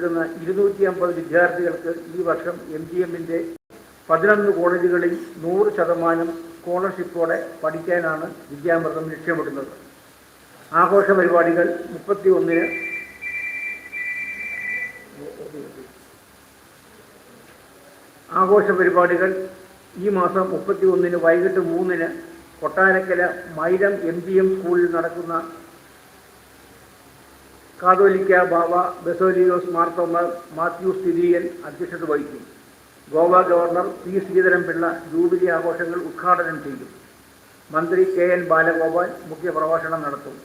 നിൽക്കുന്ന ഇരുന്നൂറ്റി അമ്പത് വിദ്യാർത്ഥികൾക്ക് ഈ വർഷം എം ജി എമ്മിന്റെ പതിനൊന്ന് കോളേജുകളിൽ നൂറ് ശതമാനം സ്കോളർഷിപ്പോടെ പഠിക്കാനാണ് വിദ്യാമൃതം ലക്ഷ്യമിടുന്നത്. ആഘോഷ പരിപാടികൾ മുപ്പത്തി ഒന്നിന് ആഘോഷ പരിപാടികൾ ഈ മാസം മുപ്പത്തി ഒന്നിന് വൈകിട്ട് മൂന്നിന് Kottarakkara Mailam M G M സ്കൂളിൽ നടക്കുന്ന കാതോലിക്ക ബാബ ബസോലിയോസ് മാർത്തോമ മാത്യു സ്ഥിതിയൻ അധ്യക്ഷത വഹിക്കും Goa governor P Sreedharan Pillai jubilee ആഘോഷങ്ങൾ ഉദ്ഘാടനം ചെയ്യും മന്ത്രി കെ എൻ ബാലഗോപാൽ മുഖ്യപ്രഭാഷണം നടത്തും.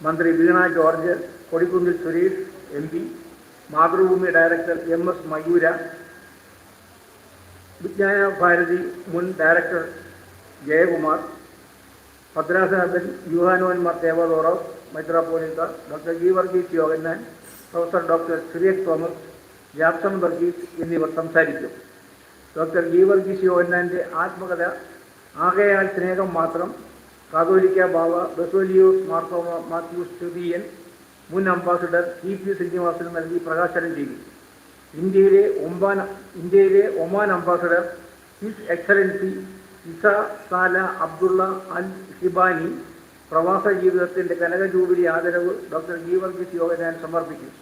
മന്ത്രി Veena George Kodikunnil Suresh M P Mathrubhumi director M S Mayura Vijnana Bharati മുൻ ഡയറക്ടർ ജയകുമാർ ഭദ്രാസനാഥൻ യുഹാനോന്മാർ ദേവദോറവ് മെത്രാപ്പോലിത്ത doctor G Varghese Yohannan professor doctor Cyriac Thomas Jackson Varghese എന്നിവർ സംസാരിക്കും. ഡോക്ടർ ജി വർഗീസ് യോഗന്നാന്റെ ആത്മകഥ ആകയാൽ സ്നേഹം മാത്രം കാതോലിക്ക ബാബ ബസോലിയോസ് മാർത്തോമ മാത്യൂസ് തൃതീയൻ മുൻ അംബാസിഡർ ടി പി ശ്രീനിവാസന് നൽകി പ്രകാശനം ചെയ്തു. ഇന്ത്യയിലെ ഒമ്പാൻ ഇന്ത്യയിലെ Oman ambassador his excellency Issa Saleh Abdullah Al Hibani പ്രവാസ ജീവിതത്തിന്റെ കനക ജൂബിലി ആദരവ് ഡോക്ടർ ജി വർഗീസ് യോഗനാൻ സമർപ്പിക്കും.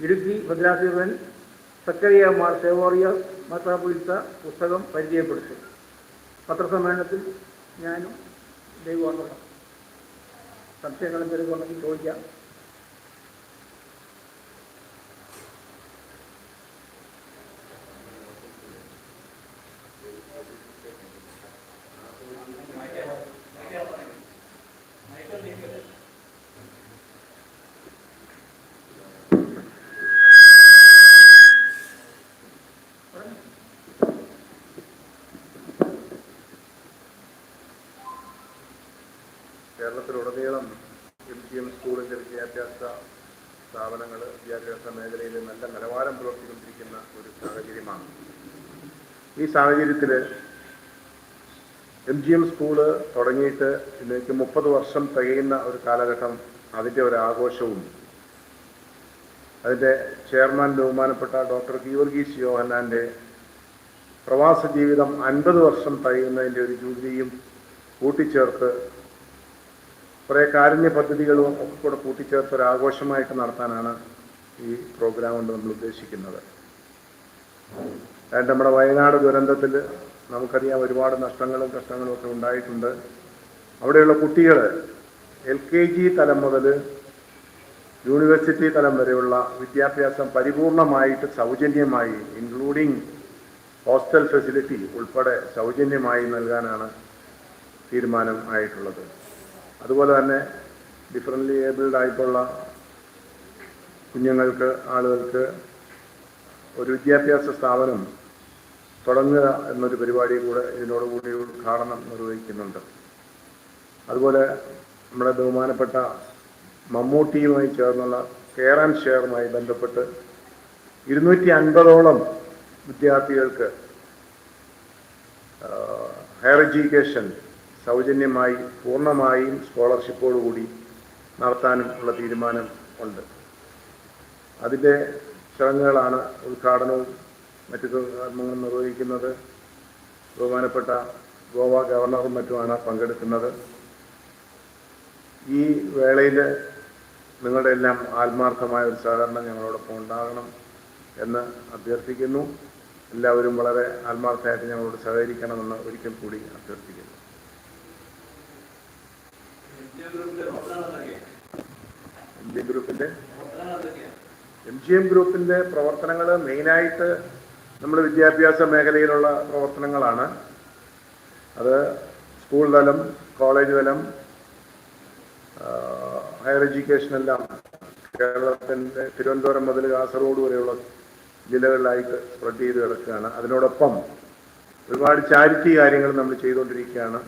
ഇടുക്കി ഭദ്രാസീവൻ സക്കറിയ മാർ സേവോറിയ മത്താപുലിത്ത പുസ്തകം പരിചയപ്പെടുത്തും. പത്രസമ്മേളനത്തിൽ ഞാനും ദൈവം സംശയങ്ങളും പെരുകൊണ്ടെങ്കിൽ ചോദിക്കാം കേരളത്തിലുടനീളം എം ജി എം സ്കൂളിന്റെ വിദ്യാഭ്യാസ സ്ഥാപനങ്ങൾ വിദ്യാഭ്യാസ മേഖലയിൽ നല്ല നിലവാരം പുലർത്തിക്കൊണ്ടിരിക്കുന്ന ഒരു സാഹചര്യമാണ് ഈ സാഹചര്യത്തിൽ എം ജി എം സ്കൂൾ തുടങ്ങിയിട്ട് ഇന്നേക്ക് മുപ്പത് വർഷം തികയുന്ന ഒരു കാലഘട്ടം അതിന്റെ ഒരു ആഘോഷവും അതിന്റെ ചെയർമാൻ ബഹുമാനപ്പെട്ട ഡോക്ടർ ഗീവർഗീസ് യോഹന്നാന്റെ പ്രവാസ ജീവിതം അൻപത് വർഷം തികയുന്നതിന്റെ ഒരു ജൂബിലിയും കൂട്ടിച്ചേർത്ത് കുറേ കാരുണ്യ പദ്ധതികളും ഒക്കെ കൂടെ കൂട്ടിച്ചേർത്ത് ഒരു ആഘോഷമായിട്ട് നടത്താനാണ് ഈ പ്രോഗ്രാം കൊണ്ട് നമ്മൾ ഉദ്ദേശിക്കുന്നത്. അതായത് നമ്മുടെ വയനാട് ദുരന്തത്തിൽ നമുക്കറിയാം ഒരുപാട് നഷ്ടങ്ങളും കഷ്ടങ്ങളും ഒക്കെ ഉണ്ടായിട്ടുണ്ട്. അവിടെയുള്ള കുട്ടികൾ എൽ കെ ജി തലം മുതൽ യൂണിവേഴ്സിറ്റി തലം വരെയുള്ള വിദ്യാഭ്യാസം പരിപൂർണമായിട്ട് സൗജന്യമായി ഇൻക്ലൂഡിങ് ഹോസ്റ്റൽ ഫെസിലിറ്റി ഉൾപ്പെടെ സൗജന്യമായി നൽകാനാണ് തീരുമാനം ആയിട്ടുള്ളത്. അതുപോലെ തന്നെ ഡിഫറന്റ്ലി ഏബിൾഡ് ആയിട്ടുള്ള കുഞ്ഞുങ്ങൾക്ക് ആളുകൾക്ക് ഒരു വിദ്യാഭ്യാസ സ്ഥാപനം തുടങ്ങുക എന്നൊരു പരിപാടി കൂടെ ഇതിനോടുകൂടി ഉദ്ഘാടനം നിർവഹിക്കുന്നുണ്ട്. അതുപോലെ നമ്മുടെ ബഹുമാനപ്പെട്ട മമ്മൂട്ടിയുമായി ചേർന്നുള്ള കെയർ ആൻഡ് ഷെയറുമായി ബന്ധപ്പെട്ട് ഇരുന്നൂറ്റി അൻപതോളം വിദ്യാർത്ഥികൾക്ക് ഹയർ എഡ്യൂക്കേഷൻ സൗജന്യമായി പൂർണമായും സ്കോളർഷിപ്പോടുകൂടി നടത്താനും ഉള്ള തീരുമാനം ഉണ്ട്. അതിന്റെ ചടങ്ങുകളാണ് ഉദ്ഘാടനവും മറ്റു കർമ്മങ്ങളും നിർവഹിക്കുന്നത്. ബഹുമാനപ്പെട്ട ഗോവ ഗവർണറും മറ്റുമാണ് പങ്കെടുക്കുന്നത്. ഈ വേളയിൽ നിങ്ങളുടെ എല്ലാം ആത്മാർത്ഥമായ ഒരു സഹകരണം ഞങ്ങളോടൊപ്പം ഉണ്ടാകണം എന്ന് അഭ്യർത്ഥിക്കുന്നു. എല്ലാവരും വളരെ ആത്മാർത്ഥമായിട്ട് ഞങ്ങളോട് സഹകരിക്കണമെന്ന് ഒരിക്കൽ കൂടി അഭ്യർത്ഥിക്കുന്നു. ഇന്ത്യ ഗ്രൂപ്പിന്റെ എം ജി എം ഗ്രൂപ്പിന്റെ പ്രവർത്തനങ്ങൾ മെയിനായിട്ട് നമ്മൾ വിദ്യാഭ്യാസ മേഖലയിലുള്ള പ്രവർത്തനങ്ങളാണ്. അത് സ്കൂൾ തലം കോളേജ് തലം ഹയർ എഡ്യൂക്കേഷൻ എല്ലാം കേരളത്തിന്റെ തിരുവനന്തപുരം മുതൽ കാസർഗോഡ് വരെയുള്ള ജില്ലകളിലായിട്ട് സ്പ്രെഡ് ചെയ്ത് കിടക്കുകയാണ്. അതിനോടൊപ്പം ഒരുപാട് ചാരിറ്റി കാര്യങ്ങൾ നമ്മൾ ചെയ്തുകൊണ്ടിരിക്കുകയാണ്.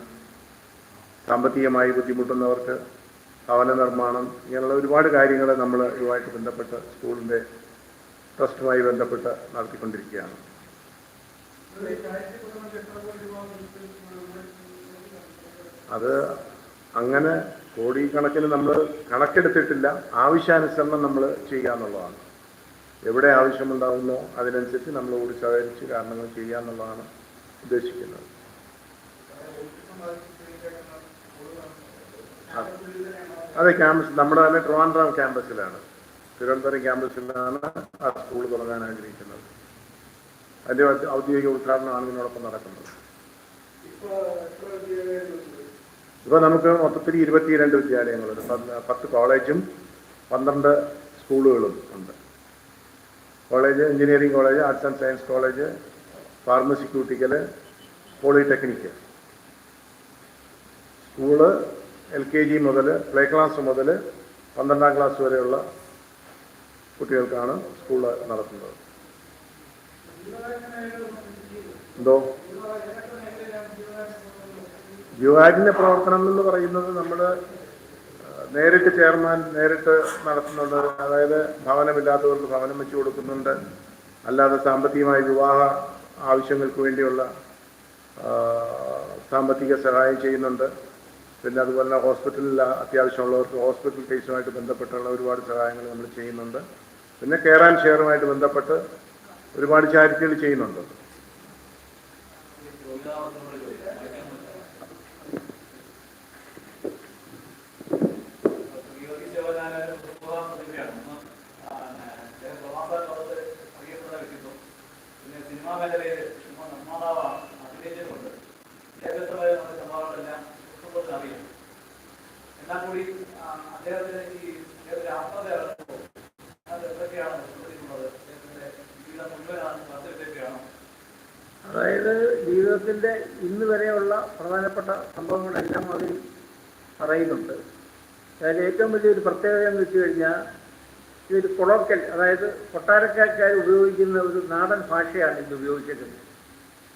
സാമ്പത്തികമായി ബുദ്ധിമുട്ടുന്നവർക്ക് ഭവന നിർമ്മാണം ഇങ്ങനെയുള്ള ഒരുപാട് കാര്യങ്ങൾ നമ്മൾ ഇതുമായിട്ട് ബന്ധപ്പെട്ട് സ്കൂളിന്റെ ട്രസ്റ്റുമായി ബന്ധപ്പെട്ട് നടത്തിക്കൊണ്ടിരിക്കുകയാണ്. അത് അങ്ങനെ കോടി കണക്കിന് നമ്മൾ കണക്കെടുത്തിട്ടില്ല. ആവശ്യാനുസരണം നമ്മൾ ചെയ്യുക എന്നുള്ളതാണ്. എവിടെ ആവശ്യമുണ്ടാകുന്നോ അതിനനുസരിച്ച് നമ്മൾ കൂടി സഹകരിച്ച് കാരണങ്ങൾ ചെയ്യുക എന്നുള്ളതാണ് ഉദ്ദേശിക്കുന്നത്. അതെ. അതെ ക്യാമ്പസ് നമ്മുടെ തന്നെ ട്രിവാൻഡ്രം ക്യാമ്പസിലാണ്. തിരുവനന്തപുരം ക്യാമ്പസിലാണ് ആ സ്കൂൾ തുടങ്ങാൻ ആഗ്രഹിക്കുന്നത്. അതിന്റെ ഔദ്യോഗിക ഉദ്ഘാടനമാണ് ഇതിനോടൊപ്പം നടക്കുന്നത്. ഇപ്പോൾ നമുക്ക് മൊത്തത്തിൽ ഇരുപത്തിരണ്ട് വിദ്യാലയങ്ങളുണ്ട് പത്ത് കോളേജും പന്ത്രണ്ട് സ്കൂളുകളും ഉണ്ട്. College engineering college arts and science college pharmaceutical polytechnic. School L K G മുതൽ പ്ലേ ക്ലാസ് മുതൽ പന്ത്രണ്ടാം ക്ലാസ് വരെയുള്ള കുട്ടികൾക്കാണ് സ്കൂൾ നടത്തുന്നത്. എന്തോ? യുവാജിന്റെ പ്രവർത്തനം എന്ന് പറയുന്നത് നമ്മൾ നേരിട്ട് ചെയർമാൻ നേരിട്ട് നടത്തുന്നുണ്ട്. അതായത് ഭവനമില്ലാത്തവർക്ക് ഭവനം വെച്ച് കൊടുക്കുന്നുണ്ട്. അല്ലാതെ സാമ്പത്തികമായ വിവാഹ ആവശ്യങ്ങൾക്ക് വേണ്ടിയുള്ള സാമ്പത്തിക സഹായം ചെയ്യുന്നുണ്ട്. പിന്നെ അതുപോലെ തന്നെ ഹോസ്പിറ്റലിൽ അത്യാവശ്യമുള്ളവർക്ക് ഹോസ്പിറ്റൽ കേസുമായിട്ട് ബന്ധപ്പെട്ടുള്ള ഒരുപാട് സഹായങ്ങൾ നമ്മൾ ചെയ്യുന്നുണ്ട്. പിന്നെ കെയർ ആൻഡ് ഷെയറുമായിട്ട് ബന്ധപ്പെട്ട് ഒരുപാട് ചാരിറ്റികൾ ചെയ്യുന്നുണ്ട് സിനിമ നിർമ്മാതാവാണ് അഭിനയിച്ചിട്ടുണ്ട് ഏകദേശമായ നമ്മുടെ സംഭവങ്ങളെല്ലാം കുടുംബത്തിന് അറിയാം. എന്നാൽ കൂടി അദ്ദേഹത്തിന് ഈ ഇറങ്ങുമ്പോൾ അത് എന്തൊക്കെയാണ് ഉൾപ്പെട്ടിട്ടുള്ളത് അദ്ദേഹത്തിന്റെ ജീവിതം മുഴുവനാണ് പത്രത്തിലേക്കാണ് അതായത് ജീവിതത്തിന്റെ ഇന്ന് വരെയുള്ള പ്രധാനപ്പെട്ട സംഭവങ്ങളെല്ലാം അതിൽ പറയുന്നുണ്ട്. അതായത് ഏറ്റവും വലിയൊരു പ്രത്യേകത എന്ന് വെച്ച് കഴിഞ്ഞാൽ ഇതൊരു കൊളോക്കൽ അതായത് കൊട്ടാരക്കാർ ഉപയോഗിക്കുന്ന ഒരു നാടൻ ഭാഷയാണ് ഇത് ഉപയോഗിച്ചിരിക്കുന്നത്.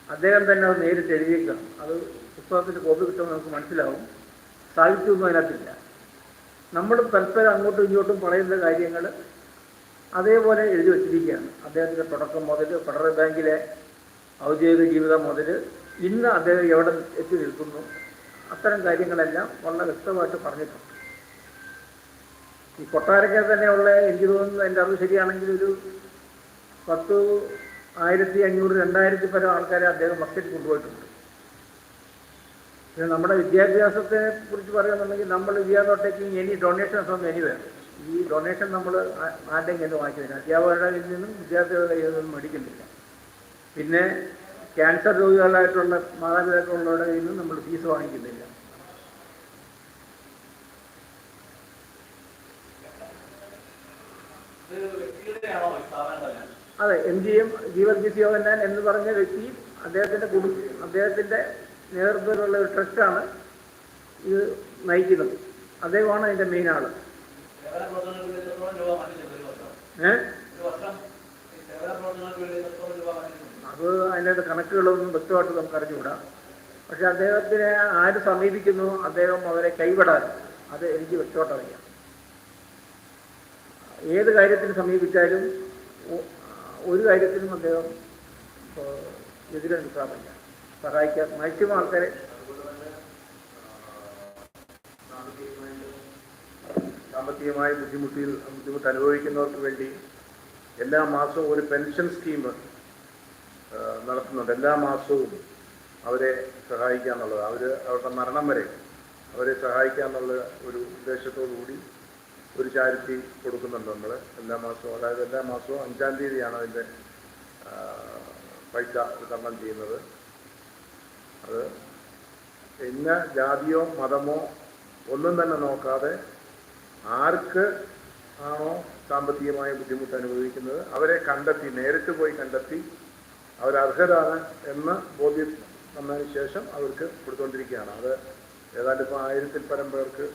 അദ്ദേഹം തന്നെ അത് നേരിട്ട് എഴുതിയേക്കണം. അത് പുസ്തകത്തിന്റെ കോപ്പി കിട്ടുമ്പോൾ നമുക്ക് മനസ്സിലാവും. സാഹിത്യമൊന്നും അതിനകത്തില്ല. നമ്മൾ പരസ്പരം അങ്ങോട്ടും ഇങ്ങോട്ടും പറയുന്ന കാര്യങ്ങൾ അതേപോലെ എഴുതി വച്ചിരിക്കുകയാണ്. അദ്ദേഹത്തിന്റെ തുടക്കം മുതൽ ഫെഡറൽ ബാങ്കിലെ ഔദ്യോഗിക ജീവിതം മുതൽ ഇന്ന് അദ്ദേഹം എവിടെ എത്തി നിൽക്കുന്നു? അത്തരം കാര്യങ്ങളെല്ലാം വളരെ വ്യക്തമായിട്ട് പറഞ്ഞിട്ടുണ്ട്. ഈ കൊട്ടാരക്കര തന്നെയുള്ള എനിക്ക് തോന്നുന്നു എന്റെ അറിവ് ശരിയാണെങ്കിൽ ഒരു പത്ത് ആയിരത്തി അഞ്ഞൂറ് രണ്ടായിരത്തി പരം ആൾക്കാരെ അദ്ദേഹം മസ്കറ്റ് കൊണ്ടുപോയിട്ടുണ്ട്. പിന്നെ നമ്മുടെ വിദ്യാഭ്യാസത്തെ കുറിച്ച് പറയുകയാണെന്നുണ്ടെങ്കിൽ നമ്മൾ we are not taking any donations from anyway ഈ ഡൊണേഷൻ നമ്മൾ ആരുടെയും നിന്ന് വാങ്ങിക്കുന്നില്ല അധ്യാപകരുടെ കയ്യിൽ നിന്നും വിദ്യാർത്ഥികളുടെ കയ്യിൽ നിന്നും മേടിക്കുന്നില്ല. പിന്നെ ക്യാൻസർ രോഗികളായിട്ടുള്ള മാതാപിതാക്കളുടെ കയ്യിൽ നിന്നും നമ്മൾ ഫീസ് വാങ്ങിക്കുന്നില്ല. അതെ എം ജി എം ജീവർഗീസ് യോഹന്നാൻ എന്ന് പറഞ്ഞ വ്യക്തി അദ്ദേഹത്തിന്റെ കുടുംബ അദ്ദേഹത്തിന്റെ നേതൃത്വത്തിലുള്ള ഒരു ട്രസ്റ്റാണ് ഇത് നയിക്കുന്നത്. അദ്ദേഹമാണ് അതിന്റെ മെയിൻ ആൾ. അത് അതിന്റെ കണക്കുകളൊന്നും വ്യക്തമായിട്ട് നമുക്ക് അറിഞ്ഞുകൂടാ. പക്ഷെ അദ്ദേഹത്തിനെ ആര് സമീപിക്കുന്നു അദ്ദേഹം അവരെ കൈവിടാൻ അത് എനിക്ക് വ്യക്തമായിട്ട് അറിയാം ഏത് കാര്യത്തിന് സമീപിച്ചാലും ഒരു കാര്യത്തിനും അദ്ദേഹം എതിരെ നിൽക്കാറില്ല സഹായിക്കാൻ മാക്സിമം ആൾക്കാരെ. സാമ്പത്തികമായ ബുദ്ധിമുട്ടിൽ ബുദ്ധിമുട്ട് അനുഭവിക്കുന്നവർക്ക് വേണ്ടി എല്ലാ മാസവും ഒരു പെൻഷൻ സ്കീം നടത്തുന്നുണ്ട്. എല്ലാ മാസവും അവരെ സഹായിക്കുക എന്നുള്ളത്. അവർ അവരുടെ മരണം വരെ അവരെ സഹായിക്കുക എന്നുള്ള ഒരു ഉദ്ദേശത്തോടു കൂടി ഒരു ചാരിറ്റി കൊടുക്കുന്നുണ്ട് നമ്മൾ എല്ലാ മാസവും അതായത് എല്ലാ മാസവും അഞ്ചാം തീയതിയാണ് അതിന്റെ പൈസ വിതരണം ചെയ്യുന്നത്. അത് ഇന്ന ജാതിയോ മതമോ ഒന്നും തന്നെ നോക്കാതെ ആർക്ക് ആണോ സാമ്പത്തികമായ ബുദ്ധിമുട്ട് അനുഭവിക്കുന്നത് അവരെ കണ്ടെത്തി നേരിട്ട് പോയി കണ്ടെത്തി അവരർഹരാണ് എന്ന് ബോധ്യം വന്നതിന് ശേഷം അവർക്ക് കൊടുത്തുകൊണ്ടിരിക്കുകയാണ് അത് ഏതാണ്ട് ഇപ്പോൾ ആയിരത്തിൽ പരം പേർക്ക്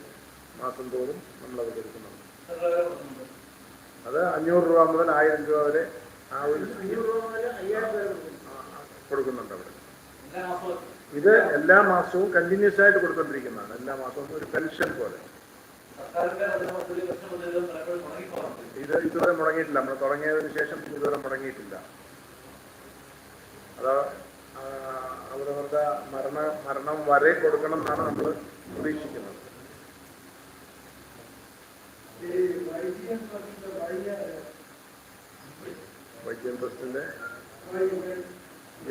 മാസം തോറും നമ്മൾ കൊടുക്കുന്നുണ്ട് കൊടുക്കുന്നുണ്ട് അത് അഞ്ഞൂറ് രൂപ മുതൽ ആയിരം രൂപ വരെ ആ ഒരു. കൊടുക്കുന്നുണ്ട് അവിടെ ഇത് എല്ലാ മാസവും കണ്ടിന്യൂസ് ആയിട്ട് കൊടുത്തോണ്ടിരിക്കുന്നതാണ്. എല്ലാ മാസവും ഒരു പെൻഷൻ പോലെ. ഇത് ഇതുവരെ മുടങ്ങിയിട്ടില്ല. നമ്മൾ തുടങ്ങിയതിന് ശേഷം ഇതുവരെ മുടങ്ങിയിട്ടില്ല. അത് അവരവരുടെ മരണ മരണം വരെ കൊടുക്കണം എന്നാണ് നമ്മൾ പ്രതീക്ഷിക്കുന്നത്. വൈദ്യം ട്രസ്റ്റിന്റെ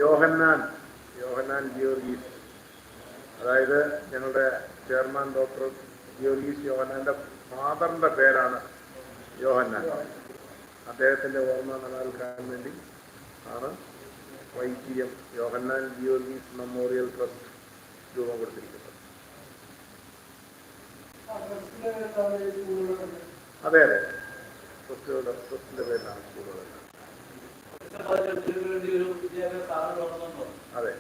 യോഹന്നാൻ. യോഹന്നാൻ ജിയോർഗീസ് അതായത് ഞങ്ങളുടെ ചെയർമാൻ ഡോക്ടർ ജിയോർഗീസ് യോഹനാന്റെ ഫാദറിന്റെ പേരാണ് യോഹന്നാൻ. അദ്ദേഹത്തിന്റെ ഓർമ്മ നിലനിൽക്കാൻ വേണ്ടി ആണ് Y T M Yohannan Geevarghese memorial trust രൂപം കൊടുത്തിരിക്കുന്നത്. അതെ അതെ. ട്രസ്റ്റുകളുടെ ട്രസ്റ്റിന്റെ പേരിലാണ് സ്കൂളുകൾ കുട്ടികൾക്ക് വേണ്ടി ഒരു വിദ്യാഭ്യാസ സ്ഥാപനം തുടങ്ങുന്നുണ്ടോ അതെ.